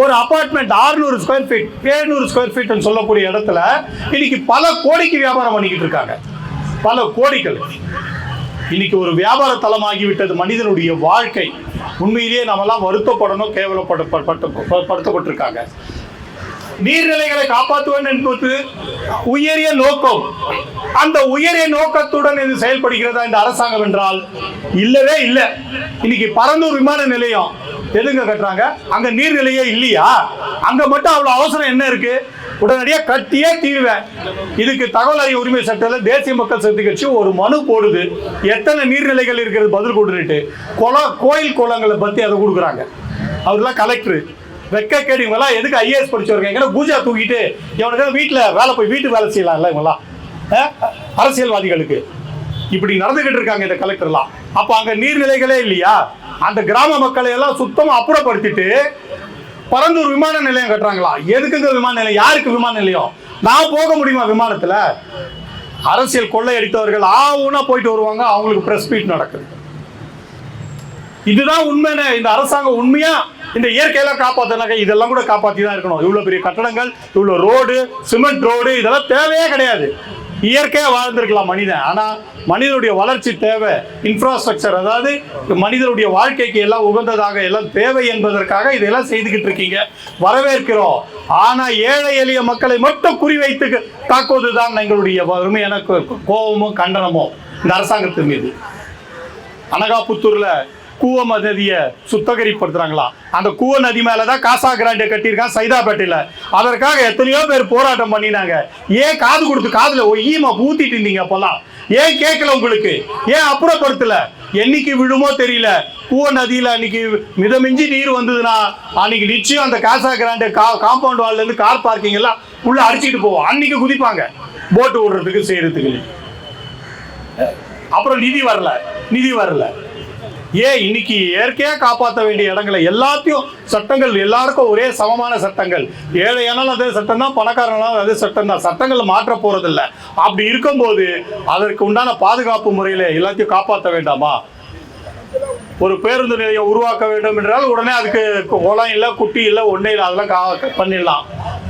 ஒரு apartment 600 square feet 700 square ஃபீட்னு சொல்லக்கூடிய இடத்துல இன்னைக்கு பல கோடிக்கு வியாபாரம் பண்ணிக்கிட்டு இருக்காங்க. பல கோடிகள். இன்னைக்கு ஒரு வியாபார தலமாகி விட்டது மனிதனுடைய வாழ்க்கை. உண்மையிலேயே நம்மலாம் வருத்தப்படணும் கேவலப்பட நீர்நிலைகளை காப்பாற்றுவேன் என்பது உயரிய நோக்கம். அந்த உயரிய நோக்கத்துடன் இது செயல்படுகிறதா இந்த அரசாங்கம் என்றால் இல்லவே இல்லை. இன்னைக்கு பரந்தூர் விமான நிலையம் எதுங்க கட்டுறாங்க. அங்க நீர்நிலையே இல்லையா? அங்க மட்டும் அவ்வளவு அவசரம் என்ன இருக்கு? உடனடியாக கட்டியே தீருவேன். இதுக்கு தகவல் அறிய உரிமை சட்டத்தில் தேசிய மக்கள் சக்தி கட்சி ஒரு மனு போடுது. எத்தனை நீர்நிலைகள் இருக்கிறது பதில் கொடுத்துட்டு. குளம் கோயில் குளங்களை பத்தி அதை கொடுக்குறாங்க. அவர்லாம் கலெக்டர் வெக்க கேடு இவங்கெல்லாம் எதுக்கு ஐஏஎஸ் படிச்சவங்க எங்கன்னா பூஜா தூக்கிட்டு இவனுக்கு வீட்டில் வேலை போய் வீட்டு வேலை செய்யலாம்ல இவங்கெல்லாம். அரசியல்வாதிகளுக்கு. இப்படி நடந்துகிட்டு இருக்காங்க இந்த கலெக்டர்லாம் அப்போ அங்கே நீர்நிலைகளே இல்லையா? அந்த கிராம மக்களை எல்லாம் சுத்தமா அப்புறப்படுத்திட்டு பரந்தூர் விமான நிலையம் கட்டுறாங்களா? எதுக்குங்க விமான நிலையம்? யாருக்கு விமான நிலையம்? நான் போக முடியுமா விமானத்துல? அரசியல் கொள்ளையடித்தவர்கள் ஆவுனா போயிட்டு வருவாங்க அவங்களுக்கு பிரஸ் மீட் நடக்குது. இதுதான் உண்மைன்னு இந்த அரசாங்கம் உண்மையா? இந்த இயற்கையெல்லாம் காப்பாத்தினாக்க இதெல்லாம் கூட காப்பாத்தி தான் இருக்கணும். இவ்வளவு பெரிய கட்டடங்கள் இவ்வளவு ரோடு சிமெண்ட் ரோடு இதெல்லாம் தேவையே கிடையாது. இயற்கையாக வாழ்ந்திருக்கலாம் மனிதன். ஆனால் மனிதனுடைய வளர்ச்சி தேவை இன்ஃப்ராஸ்ட்ரக்சர் அதாவது மனிதனுடைய வாழ்க்கைக்கு எல்லாம் உகந்ததாக எல்லாம் தேவை என்பதற்காக இதெல்லாம் செய்துக்கிட்டு இருக்கீங்க. வரவேற்கிறோம். ஆனால் ஏழை எளிய மக்களை மட்டும் குறிவைத்து தாக்குவது தான் எங்களுடைய வறுமையான கோ- கோபமும் கண்டனமும் இந்த அரசாங்கத்தின் மீது. அனகாபுத்தூரில் கூவம் நதியை சுத்தகரிப்படுத்துறாங்களாம் அந்த கூவ நதி மேலதான் காசா கிராண்டை கட்டியிருக்கான் சைதாப்பேட்டையில. அதற்காக எத்தனையோ பேர் போராட்டம் பண்ணினாங்க. ஏன் காது கொடுத்து காதுல ஒய்யமா ஊத்திட்டு இருந்தீங்க அப்பெல்லாம்? ஏன் கேட்கல உங்களுக்கு? ஏன் அப்புறப்படுத்தல? என்னைக்கு விழுமோ தெரியல. கூவ நதியில அன்னைக்கு மிதமிஞ்சி நீர் வந்ததுன்னா அன்னைக்கு நிச்சயம் அந்த காசா கிராண்டு கா காம்பவுண்ட் வால்ல இருந்து கார் பார்க்கிங் எல்லாம் உள்ள அடிச்சிட்டு போவோம். அன்னைக்கு குதிப்பாங்க. போட்டு விடுறதுக்கு செய்யறதுக்கு அப்புறம் நிதி வரல. நிதி வரல. ஏன் இன்னைக்கு இயற்கையாக காப்பாற்ற வேண்டிய இடங்களை எல்லாத்தையும் சட்டங்கள் எல்லாருக்கும் ஒரே சமமான சட்டங்கள். ஏழையானாலும் அதே சட்டம் தான் பணக்காரனாலும் அதே சட்டம் தான். சட்டங்கள் மாற்ற போறதில்ல. அப்படி இருக்கும்போது அதற்கு உண்டான பாதுகாப்பு முறையில எல்லாத்தையும் காப்பாற்ற வேண்டாமா? ஒரு பேருந்து நிலையம் உருவாக்க வேண்டும் என்றால் உடனே அதுக்கு குளம் இல்லை குட்டி இல்லை ஒன்றே இல்லை அதெல்லாம் கா- பண்ணிடலாம்.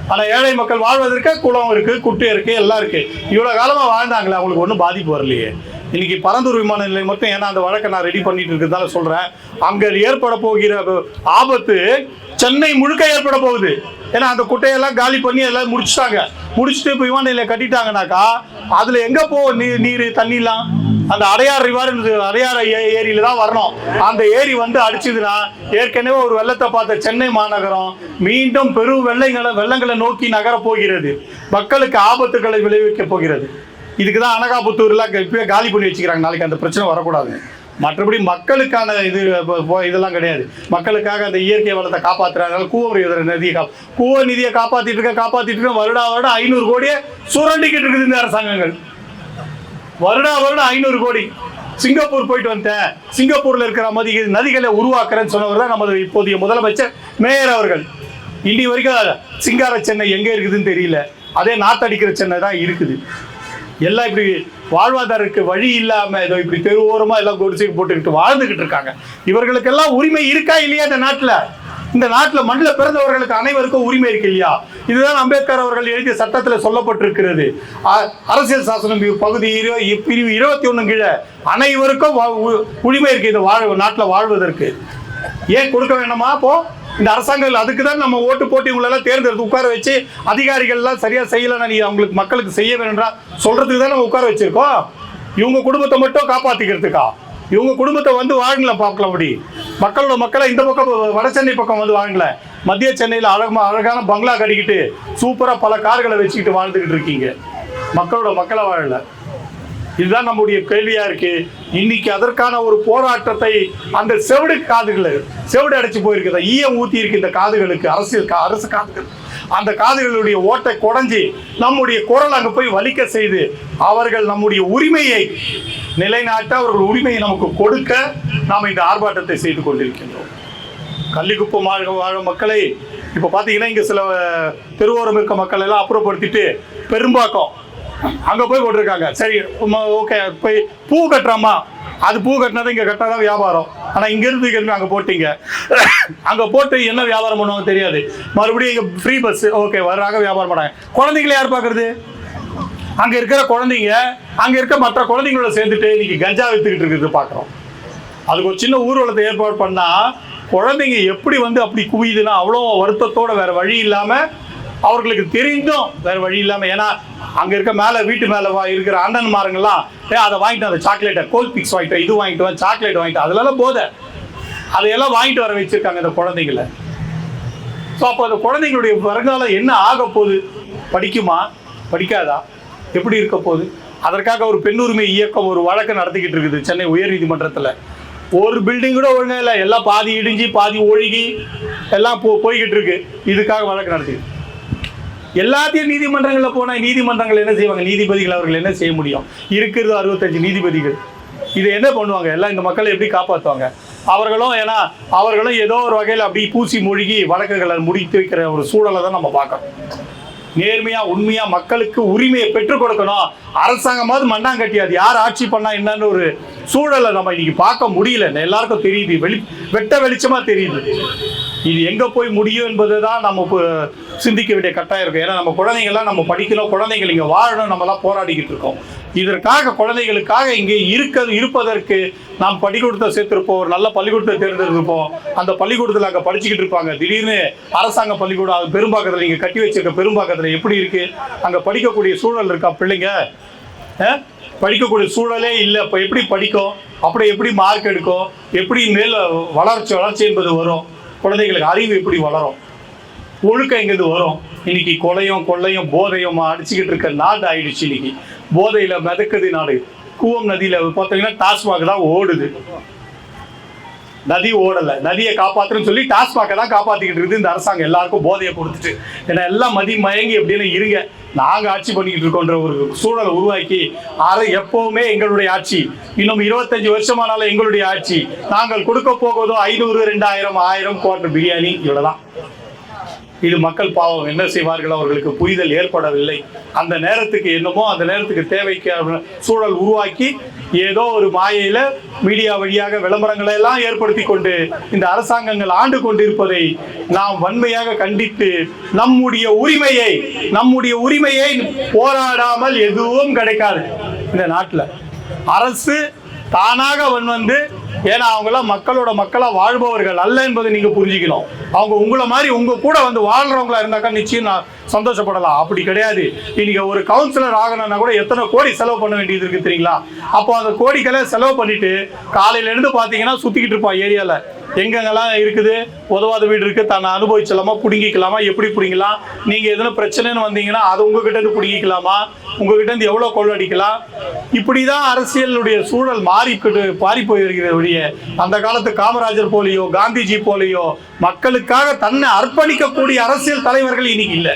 ஆனால் ஏழை மக்கள் வாழ்வதற்கு குளம் இருக்குது குட்டி இருக்கு எல்லாம் இருக்குது இவ்வளோ காலமாக வாழ்ந்தாங்களே அவங்களுக்கு ஒன்றும் பாதிப்பு வரலையே. இன்னைக்கு பரந்தூர் விமான நிலையம் மட்டும் ஏன்னா அந்த வழக்கை நான் ரெடி பண்ணிட்டு இருக்கிறதால சொல்றேன். அங்க ஏற்பட போகிற ஆபத்து சென்னை முழுக்க ஏற்பட போகுது. ஏன்னா அந்த குட்டையெல்லாம் காலி பண்ணி எல்லாம் முடிச்சிட்டாங்க. முடிச்சுட்டு இப்போ விமான நிலையம் கட்டிட்டாங்கனாக்கா அதுல எங்க போ நீர் நீர் தண்ணிலாம்? அந்த அடையார் ரிவர் அடையார் ஏ- ஏரியில தான் வரணும். அந்த ஏரி வந்து அடிச்சதுன்னா ஏற்கனவே ஒரு வெள்ளத்தை பார்த்த சென்னை மாநகரம் மீண்டும் பெரும் வெள்ளங்களை வெள்ளங்களை நோக்கி நகரப் போகிறது. மக்களுக்கு ஆபத்துக்களை விளைவிக்க போகிறது. இதுக்கு தான் அனகாபுத்தூர்லாம் இப்போ காலி பண்ணி வச்சுக்கிறாங்க. நாளைக்கு அந்த பிரச்சனை வரக்கூடாது. மற்றபடி மக்களுக்கான இது இதெல்லாம் கிடையாது. மக்களுக்காக அந்த இயற்கை வளத்தை காப்பாற்றுறாங்க கூவரி நிதியை கா கூவ நிதியை காப்பாற்றிட்டு இருக்க காப்பாற்றிட்டு இருக்க வருடா வருடம் ஐநூறு கோடியே சுரண்டிக்கிட்டு இருக்குது இந்த அரசாங்கங்கள். வருடா வருடம் ஐநூறு கோடி. சிங்கப்பூர் போயிட்டு வந்தேன் சிங்கப்பூரில் இருக்கிற மதி நதிகளை உருவாக்குறேன்னு சொன்னவர் தான் நமது இப்போதைய முதலமைச்சர் மேயர் அவர்கள். இன்னி வரைக்கும் சிங்கார சென்னை எங்கே இருக்குதுன்னு தெரியல. அதே நாத்தடிக்கிற சென்னை தான் இருக்குது. எல்லாம் இப்படி வாழ்வாதாரத்துக்கு வழி இல்லாம ஏதோ இப்படி தெரு எல்லாம் குடிசைக்கு போட்டுக்கிட்டு வாழ்ந்துகிட்டு இருக்காங்க. இவர்களுக்கெல்லாம் உரிமை இருக்கா இல்லையா இந்த நாட்டுல? இந்த நாட்டுல மண்ணில் பிறந்தவர்களுக்கு அனைவருக்கும் உரிமை இருக்கு இல்லையா? இதுதான் அம்பேத்கர் அவர்கள் எழுதிய சட்டத்துல சொல்லப்பட்டிருக்கிறது. அ- அரசியல் சாசனம் பகுதி பிரிவு இருபத்தி ஒண்ணு கீழே அனைவருக்கும் வா- உ- உரிமை இருக்கு இந்த வாழ் நாட்டுல வாழ்வதற்கு. ஏன் கொடுக்க வேண்டாமா அப்போ? இந்த அரசாங்கம் அதுக்கு தான் நம்ம ஓட்டு போட்டு இவங்களெல்லாம் தேர்ந்தெடுத்து உட்கார வச்சு அதிகாரிகள் எல்லாம் சரியா செய்யலைன்னா நீ அவங்களுக்கு மக்களுக்கு செய்ய வேணும்ன்றா சொல்றதுக்கு தான் நம்ம உட்கார வச்சிருக்கோம். இவங்க குடும்பத்தை மட்டும் காப்பாத்திக்கிறதுக்கா? இவங்க குடும்பத்தை வந்து வாங்கல பார்க்கலாம் அப்படி மக்களோட மக்களை இந்த பக்கம் வட சென்னை பக்கம் வந்து வாங்கல மத்திய சென்னையில் அழகமா அழகான பங்களா கட்டிக்கிட்டு சூப்பரா பல கார்களை வச்சுக்கிட்டு வாழ்ந்துகிட்டு இருக்கீங்க. மக்களோட மக்களை வாழல. இதுதான் நம்முடைய கேள்வியா இருக்கு. இன்னைக்கு அதற்கான ஒரு போராட்டத்தை அந்த செவிடு காதுகள் செவிடு அடைச்சு போயிருக்குது? ஈயம் ஊத்தி இருக்கு இந்த காதுகளுக்கு அரசியல் கா- அரசு காதுகள். அந்த காதுகளுடைய ஓட்டை குடஞ்சி நம்முடைய குரல் அங்கே போய் வலிக்க செய்து அவர்கள் நம்முடைய உரிமையை நிலைநாட்ட அவர்கள் உரிமையை நமக்கு கொடுக்க நாம் இந்த ஆர்ப்பாட்டத்தை செய்து கொண்டிருக்கின்றோம். கள்ளிக்குப்பம் வாழும் மக்களை இப்போ பார்த்தீங்கன்னா இங்கே சில தெருவோரம் இருக்க மக்கள் எல்லாம் அப்புறப்படுத்திட்டு பெரும்பாக்கம் அங்கே போய் போட்டிருக்காங்க சரி ஓகே போய் பூ கட்டுறாமா? அது பூ கட்டினதை இங்கே கட்டாதான் வியாபாரம். ஆனால் இங்கேருந்து கிளம்பி அங்கே போட்டீங்க. அங்கே போட்டு என்ன வியாபாரம் பண்ணுவாங்க தெரியாது. மறுபடியும் இங்கே ஃப்ரீ பஸ் ஓகே வர்றாங்க வியாபாரம் பண்ணாங்க குழந்தைங்களை யார் பார்க்கறது? அங்கே இருக்கிற குழந்தைங்க அங்கே இருக்க மற்ற குழந்தைங்களோட சேர்ந்துட்டு இன்னைக்கு கஞ்சா வித்துக்கிட்டு இருக்கிறது பார்க்குறோம். அதுக்கு ஒரு சின்ன ஊர்வலத்தை ஏற்பாடு பண்ணால் குழந்தைங்க எப்படி வந்து அப்படி குவியுதுன்னா அவ்வளோ வருத்தத்தோட வேற வழி இல்லாமல் அவர்களுக்கு தெரிந்தும் வேற வழி இல்லாமல் ஏன்னா அங்கே இருக்க மேலே வீட்டு மேலே இருக்கிற அண்ணன் மாருங்கெல்லாம் ஏ அதை வாங்கிட்டு அந்த சாக்லேட்டை கோல் பிக்ஸ் வாங்கிட்டு இது வாங்கிட்டு வா சாக்லேட் வாங்கிட்டு அதுலலாம் போதை. அதையெல்லாம் வாங்கிட்டு வர வச்சுருக்காங்க இந்த குழந்தைங்கள ஸோ அப்போ அந்த குழந்தைங்களுடைய வருங்காலம் என்ன ஆக போகுது? படிக்குமா? படிக்காதா? எப்படி இருக்க போகுது? அதற்காக ஒரு பெண் உரிமை இயக்கம் ஒரு வழக்கு நடத்திக்கிட்டு இருக்குது சென்னை உயர்நீதிமன்றத்தில். ஒரு பில்டிங் கூட ஒழுங்காக இல்லை. எல்லாம் பாதி இடிஞ்சு பாதி ஒழுகி எல்லாம் போ போய்கிட்டு இருக்கு. இதுக்காக வழக்கு நடத்தி எல்லாத்தையும் நீதிமன்றங்களில் போனால் நீதிமன்றங்கள் என்ன செய்வாங்க? நீதிபதிகள் அவர்கள் என்ன செய்ய முடியும்? இருக்கிறது அறுபத்தஞ்சு நீதிபதிகள். இதை என்ன பண்ணுவாங்க? எல்லாம் இந்த மக்களை எப்படி காப்பாற்றுவாங்க அவர்களும் ஏன்னா அவர்களும் ஏதோ ஒரு வகையில் அப்படி பூசி மூழ்கி வழக்குகளை முடித்து வைக்கிற ஒரு சூழலை தான் நம்ம பார்க்கணும் நேர்மையா உண்மையா மக்களுக்கு உரிமையை பெற்றுக் கொடுக்கணும். அரசாங்கமாவது மண்ணாங்கட்டி அது யார் ஆட்சி பண்ணா என்னன்னு ஒரு சூழலை நம்ம இன்னைக்கு பார்க்க முடியல. எல்லாருக்கும் தெரியுது வெளி வெட்ட வெளிச்சமா தெரியுது. இது எங்கே போய் முடியும் என்பதை தான் நம்ம சிந்திக்க வேண்டிய கட்டாயம் இருக்கும் ஏன்னா நம்ம குழந்தைங்கள்லாம் நம்ம படிக்கணும் குழந்தைகள் இங்கே வாழணும் நம்மலாம் போராடிக்கிட்டு இருக்கோம். இதற்காக குழந்தைகளுக்காக இங்கே இருக்க இருப்பதற்கு நாம் பள்ளிக்கூடத்தை சேர்த்திருப்போம் ஒரு நல்ல பள்ளிக்கூடத்தை தேர்ந்தெடுத்திருப்போம். அந்த பள்ளிக்கூடத்தில் அங்கே படிச்சுக்கிட்டு இருப்பாங்க. திடீர்னு அரசாங்க பள்ளிக்கூடம் அது பெரும்பாக்கத்தில் நீங்கள் கட்டி வச்சிருக்க பெரும்பாக்கத்தில் எப்படி இருக்குது அங்கே படிக்கக்கூடிய சூழல் இருக்கா பிள்ளைங்க? படிக்கக்கூடிய சூழலே இல்லை. இப்போ எப்படி படிக்கும்? அப்படி எப்படி மார்க் எடுக்கும்? எப்படி மேல் வளர்ச்சி வளர்ச்சி என்பது வரும்? குழந்தைகளுக்கு அறிவு எப்படி வளரும்? ஒழுக்கம் எங்கேருந்து வரும்? இன்னைக்கு கொலையும் கொள்ளையும் போதையும் அடிச்சுக்கிட்டு இருக்க நாடு ஆயிடுச்சு இன்னைக்கு. போதையில் மிதக்குது நாடு. கூவம் நதியில் பார்த்தீங்கன்னா டாஸ்மாக் தான் ஓடுது. நதி ஓடல. நதியை காப்பாத்துறேன்னு சொல்லி டாஸ்மாக தான் காப்பாத்திக்கிட்டு இருக்குது. இந்த அரசாங்கம் எல்லாருக்கும் போதையை கொடுத்துட்டு. ஏன்னா எல்லாம் மதி மயங்கி அப்படின்னு இருங்க. நாங்க ஆட்சி பண்ணிக்கிட்டு இருக்கோன்ற ஒரு சூழலை உருவாக்கி அதை எப்பவுமே எங்களுடைய ஆட்சி. இன்னும் இருபத்தஞ்சு வருஷமானாலும் எங்களுடைய ஆட்சி. நாங்கள் கொடுக்க போவதோ ஐநூறு ரெண்டாயிரம் ஆயிரம் குவார்டர் பிரியாணி இவ்வளவுதான். இது மக்கள் பாவம் என்ன செய்வார்கள்? அவர்களுக்கு புரிதல் ஏற்படவில்லை. அந்த நேரத்துக்கு என்னமோ அந்த நேரத்துக்கு தேவைக்கு சூழல் உருவாக்கி ஏதோ ஒரு மாயையில மீடியா வழியாக விளம்பரங்களை எல்லாம் ஏற்படுத்தி கொண்டு இந்த அரசாங்கங்கள் ஆண்டு கொண்டிருப்பதை நாம் வன்மையாக கண்டித்து நம்முடைய உரிமையை நம்முடைய உரிமையை போராடாமல் எதுவும் கிடைக்காது. இந்த நாட்டில் அரசு தானாக வன் வந்து ஏன்னா அவங்களாம் மக்களோட மக்களாக வாழ்பவர்கள் அல்ல என்பதை நீங்கள் புரிஞ்சுக்கணும். அவங்க உங்களை மாதிரி உங்கள் கூட வந்து வாழ்றவங்களா இருந்தாக்கா நிச்சயம் நான் சந்தோஷப்படலாம். அப்படி கிடையாது. இன்னைக்கு ஒரு கவுன்சிலர் ஆகணும்னா கூட எத்தனை கோடி செலவு பண்ண வேண்டியது இருக்குது தெரியுங்களா? அப்போ அந்த கோடிக்கெல்லாம் செலவு பண்ணிட்டு காலையிலேருந்து பார்த்தீங்கன்னா சுற்றிக்கிட்டு இருப்பான் ஏரியாவில் எங்கெங்கெல்லாம் இருக்குது? உதவாத வீடு இருக்கு. தன்னை அனுபவிச்சலாமா பிடுங்கிக்கலாமா? எப்படி பிடிங்கலாம் நீங்க எதுனா பிரச்சனைன்னு வந்தீங்கன்னா அதை உங்ககிட்ட இருந்து பிடுங்கிக்கலாமா? உங்ககிட்ட இருந்து எவ்வளவு கொள்ளடிக்கலாம் இப்படிதான் அரசியலுடைய சூழல் மாறிக்கிட்டு மாறி போயிருக்கிறது ஒழிய அந்த காலத்து காமராஜர் போலியோ காந்திஜி போலியோ மக்களுக்காக தன்னை அர்ப்பணிக்கக்கூடிய அரசியல் தலைவர்கள் இன்னைக்கு இல்லை.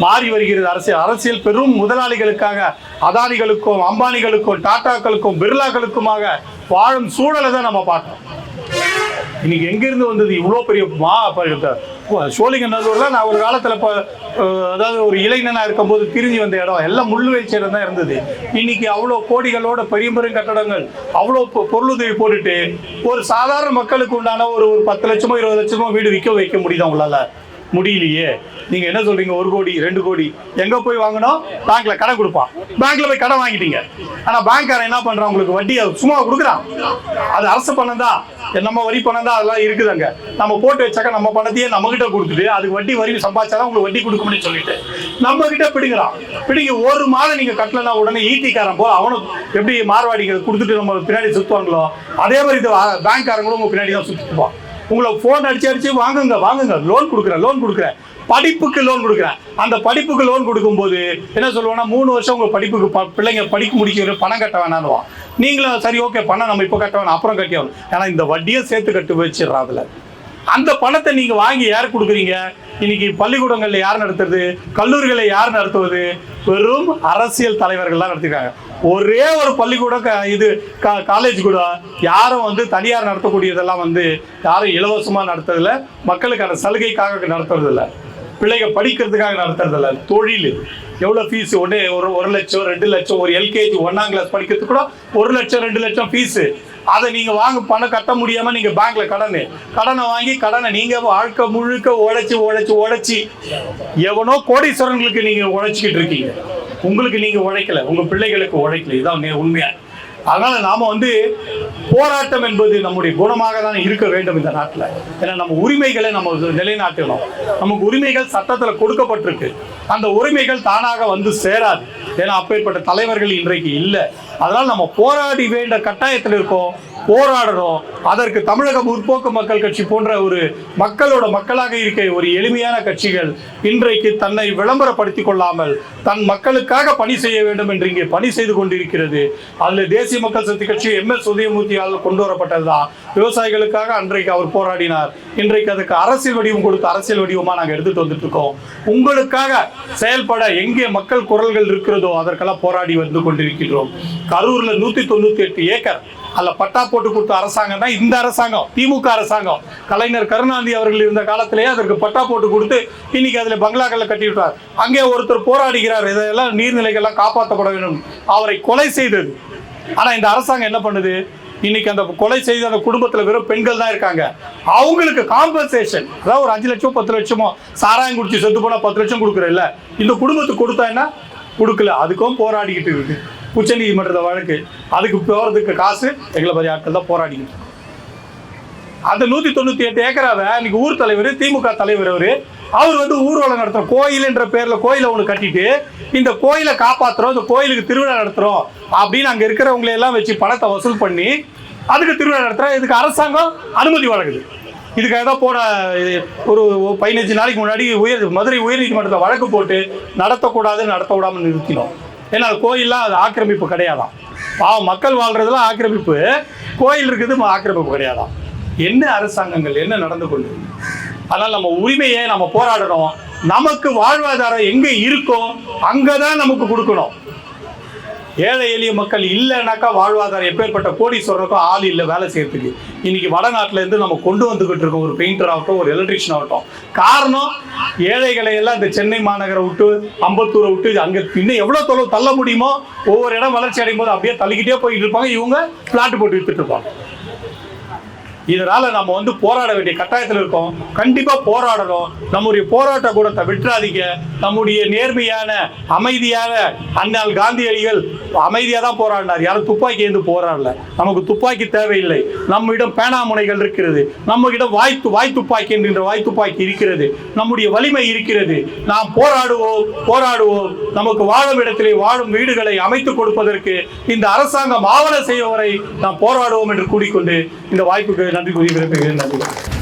மாறி வருகிறது அரசியல். அரசியல் பெரும் முதலாளிகளுக்காக அதானிகளுக்கும் அம்பானிகளுக்கும் டாட்டாக்களுக்கும் பிர்லாக்களுக்குமாக வாழும் சூழலை தான் நம்ம பார்க்கணும் இன்னைக்கு எங்கிருந்து வந்தது இவ்வளோ பெரிய மா சோழிங்கநல்லூர்ல? நான் ஒரு காலத்தில் இப்போ அதாவது ஒரு இளைஞனா இருக்கும்போது பிரிஞ்சு வந்த இடம். எல்லாம் முள்ளுவேச்சியிடம் தான் இருந்தது. இன்னைக்கு அவ்வளோ கோடிகளோட பெரிய பெரும் கட்டடங்கள் அவ்வளோ பொ- பொருளுதவி போட்டுட்டு ஒரு சாதாரண மக்களுக்கு உண்டான ஒரு ஒரு பத்து லட்சமோ இருபது லட்சமோ வீடு விற்க வைக்க முடியுது அவங்களால முடியலையே. நீங்க என்ன சொல்றீங்க? ஒரு கோடி ரெண்டு கோடி. எங்க போய் வாங்கணும் பேங்க்ல கடன் கொடுப்பான். பேங்க்ல போய் கடன் வாங்கிட்டீங்க. ஆனா பேங்க்காரன் என்ன பண்றான்? உங்களுக்கு வட்டியை சும்மா கொடுக்குறான். அது அரசு பணம் தான். நம்ம வரி பணம் தான். அதெல்லாம் இருக்குது அங்க நம்ம போட்டு வச்சாக்க நம்ம பணத்தையே நம்ம கிட்ட கொடுத்துட்டு அதுக்கு வட்டி வரி சம்பாதிச்சாதான் உங்களுக்கு வட்டி கொடுக்கும்னு சொல்லிட்டு நம்ம கிட்ட பிடிங்கிறான். பிடிங்க ஒரு மாதம் நீங்க கட்டலனா உடனே ஈட்டிக்காரன் போ அவனும் எப்படி மார்வாடிகள் கொடுத்துட்டு நம்ம பின்னாடி சுத்துவாங்களோ அதே மாதிரி இது பேங்க்காரங்களும் உங்க பின்னாடி தான் சுத்துவான் உங்களை ஃபோன் அடிச்சு அடிச்சு வாங்குங்க வாங்குங்க. லோன் கொடுக்குறேன் லோன் கொடுக்குறேன். படிப்புக்கு லோன் கொடுக்குறேன். அந்த படிப்புக்கு லோன் கொடுக்கும்போது என்ன சொல்லுவோம்னா மூணு வருஷம் உங்கள் படிப்புக்கு ப- பிள்ளைங்க படிக்க முடிக்க பணம் கட்ட வேணான்னுவான். நீங்களும் சரி ஓகே பணம் நம்ம இப்போ கட்ட வேணாம் அப்புறம் கட்டி ஆகணும். ஏன்னா இந்த வட்டியை சேர்த்து கட்டு வச்சிடறா அதில். அந்த பணத்தை நீங்கள் வாங்கி யார் கொடுக்குறீங்க? இன்னைக்கு பள்ளிக்கூடங்களில் யார் நடத்துறது? கல்லூரிகளை யார் நடத்துவது? வெறும் அரசியல் தலைவர்கள் தான் நடத்திருக்காங்க. ஒரே ஒரு பள்ளிக்கூடம் க- இது காலேஜ் கூட யாரும் வந்து தனியார் நடத்தக்கூடியதெல்லாம் வந்து யாரும் இலவசமாக நடத்துறதில்ல. மக்களுக்கான சலுகைக்காக நடத்துறதில்லை. பிள்ளைங்க படிக்கிறதுக்காக நடத்துறதில்ல. தொழில். எவ்வளோ ஃபீஸ் ஒன்று ஒரு ஒரு லட்சம் ரெண்டு லட்சம் ஒரு எல்கேஜி ஒன்றாம் கிளாஸ் படிக்கிறதுக்கு கூட ஒரு லட்சம் ரெண்டு லட்சம் ஃபீஸு அதை நீங்கள் வாங்க பணம் கட்ட முடியாமல் நீங்கள் பேங்க்கில் கடன். கடனை வாங்கி கடனை நீங்கள் வாழ்க்கை முழுக்க உழைச்சி உழைச்சி உழைச்சி எவனோ கோடீஸ்வரங்களுக்கு நீங்கள் உழைச்சிக்கிட்டு இருக்கீங்க. உங்களுக்கு நீங்கள் உழைக்கல. உங்கள் பிள்ளைகளுக்கு உழைக்கல. இதுதான் உண்மையாக அதனால நாம வந்து போராட்டம் என்பது நம்முடைய குணமாக தான் இருக்க வேண்டும் இந்த நாட்டில். ஏன்னா நம்ம உரிமைகளை நம்ம நிலைநாட்டணும். நமக்கு உரிமைகள் சட்டத்தில் கொடுக்கப்பட்டிருக்கு. அந்த உரிமைகள் தானாக வந்து சேராது. ஏன்னா அப்பேற்பட்ட தலைவர்கள் இன்றைக்கு இல்லை. அதனால் நம்ம போராடி வேண்ட கட்டாயத்தில் இருக்கோம். போராடணும். அதற்கு தமிழக முற்போக்கு மக்கள் கட்சி போன்ற ஒரு மக்களோட மக்களாக இருக்க ஒரு எளிமையான கட்சிகள் இன்றைக்கு தன்னை விளம்பரப்படுத்திக் கொள்ளாமல் தன் மக்களுக்காக பணி செய்ய வேண்டும் என்று இங்கே பணி செய்து கொண்டிருக்கிறது. அதில் தேசிய மக்கள் சக்தி கட்சி எம் எஸ் உதயமூர்த்தியால் கொண்டு வரப்பட்டதுதான் விவசாயிகளுக்காக அன்றைக்கு அவர் போராடினார். இன்றைக்கு அதுக்கு அரசியல் வடிவம் கொடுத்து அரசியல் வடிவமாக நாங்கள் எடுத்துட்டு வந்துட்டு இருக்கோம் உங்களுக்காக செயல்பட எங்கே மக்கள் குரல்கள் இருக்கிறதோ அதற்கெல்லாம் போராடி வந்து கொண்டிருக்கிறோம் கரூர்ல நூத்தி தொண்ணூத்தி எட்டு ஏக்கர் அல்ல பட்டா போட்டு கொடுத்த அரசாங்கம் தான் இந்த அரசாங்கம் திமுக அரசாங்கம். கலைஞர் கருணாநிதி அவர்கள் இருந்த காலத்திலேயே அதற்கு பட்டா போட்டு கொடுத்து இன்னைக்கு அதில் பங்களாக்கள்ல கட்டி விட்டார் அங்கே ஒருத்தர் போராடுகிறார் இதெல்லாம் நீர்நிலைகள்லாம் காப்பாற்றப்பட வேண்டும். அவரை கொலை செய்தது. ஆனால் இந்த அரசாங்கம் என்ன பண்ணுது? இன்னைக்கு அந்த கொலை செய்த அந்த குடும்பத்தில் வெறும் பெண்கள் தான் இருக்காங்க. அவங்களுக்கு காம்பன்சேஷன் அதாவது ஒரு அஞ்சு லட்சம் பத்து லட்சமோ சாராயம் குடிச்சு செத்து போனால் பத்து லட்சம் கொடுக்குறேன் இந்த குடும்பத்துக்கு கொடுத்தா என்ன? கொடுக்கல. அதுக்கும் போராடிக்கிட்டு இருக்கு. உச்ச நீதிமன்றத்தை வழக்கு. அதுக்கு போகிறதுக்கு காசு எங்களை மாதிரி ஆட்கள் தான் போராடிக்கிட்டு அந்த நூற்றி தொண்ணூற்றி எட்டு ஏக்கராவை இன்னைக்கு ஊர் தலைவர் திமுக தலைவர் அவர் அவர் வந்து ஊர்வலம் நடத்துகிறோம் கோயிலுன்ற பேரில் கோயிலை ஒன்று கட்டிட்டு இந்த கோயிலை காப்பாற்றுறோம் இந்த கோயிலுக்கு திருவிழா நடத்துகிறோம் அப்படின்னு அங்கே இருக்கிறவங்களை எல்லாம் வச்சு பணத்தை வசூல் பண்ணி அதுக்கு திருவிழா நடத்துகிறோம் இதுக்கு அரசாங்கம் அனுமதி வழங்குது. இதுக்காக தான் போன ஒரு பதினஞ்சு நாளைக்கு முன்னாடி உயர் மதுரை உயர்நீதிமன்றத்தில் வழக்கு போட்டு நடத்தக்கூடாது நடத்த விடாமல் நிறுத்தினோம். ஏன்னா அது கோயில்லாம் அது ஆக்கிரமிப்பு கிடையாதான் பாவம் மக்கள் வாழ்கிறதுலாம் ஆக்கிரமிப்பு. கோயில் இருக்குது ஆக்கிரமிப்பு கிடையாதான் என்ன அரசாங்கங்கள் என்ன நடந்து கொண்டு? அதனால் நம்ம உரிமையை நம்ம போராடணும். நமக்கு வாழ்வாதாரம் எங்கே இருக்கோ அங்கே தான் நமக்கு கொடுக்கணும். ஏழை எளிய மக்கள் இல்லைனாக்கா வாழ்வாதாரம் எப்பேற்பட்ட கோடீஸ்வரருக்கும் ஆள் இல்லை வேலை செய்யறதுக்கு. இன்னைக்கு வடநாட்டுல இருந்து நம்ம கொண்டு வந்துகிட்டு இருக்கோம். ஒரு பெயிண்டர் ஆகட்டும் ஒரு எலக்ட்ரிஷியன் ஆகட்டும். காரணம் ஏழைகளை எல்லாம் இந்த சென்னை மாநகரை விட்டு அம்பத்தூரை விட்டு அங்க இன்னும் எவ்வளவு தொலைவு தள்ள முடியுமோ ஒவ்வொரு இடம் வளர்ச்சி அடையும் போது அப்படியே தள்ளிக்கிட்டே போயிட்டு இருப்பாங்க. இவங்க பிளாட் போட்டு வித்துட்டு இருப்பாங்க. இதனால நம்ம வந்து போராட வேண்டிய கட்டாயத்தில் இருக்கோம். கண்டிப்பா போராடணும். நம்முடைய போராட்ட கூடத்தை விட்டுறாதீங்க. நம்முடைய நேர்மையான அமைதியான அண்ணால் காந்தியடிகள் அமைதியாக தான் போராடினார். யாரும் துப்பாக்கி ஏந்து போராடல. நமக்கு துப்பாக்கி தேவையில்லை. நம்மிடம் பேனாமுனைகள் இருக்கிறது. நம்மிடம் வாய்த்து வாய் துப்பாக்கி என்கின்ற வாய் துப்பாக்கி இருக்கிறது. நம்முடைய வலிமை இருக்கிறது. நாம் போராடுவோம் போராடுவோம். நமக்கு வாழும் இடத்திலே வாழும் வீடுகளை அமைத்துக் கொடுப்பதற்கு இந்த அரசாங்கம் ஆவண செய்யும் வரை நாம் போராடுவோம் என்று கூறிக்கொண்டு இந்த வாய்ப்புக்கு நன்றி கூறி விரும்புகிறேன் நன்றி